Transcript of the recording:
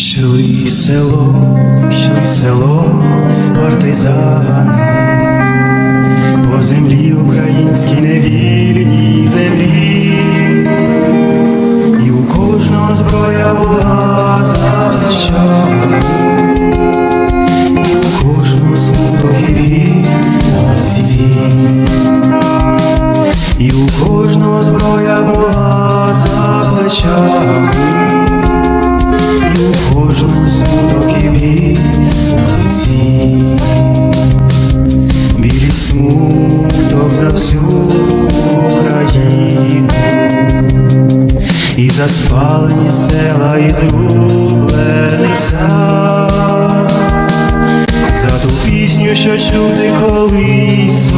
Йшли село, йшли село, партизани, по землі українській невільній землі, і у кожного зброя була за плечами, і у кожного смуток і лиці, і у кожного зброя була за плечами. Смуток за всю Україну, і за спалені села, і зрублений сад, за ту пісню, що чути колись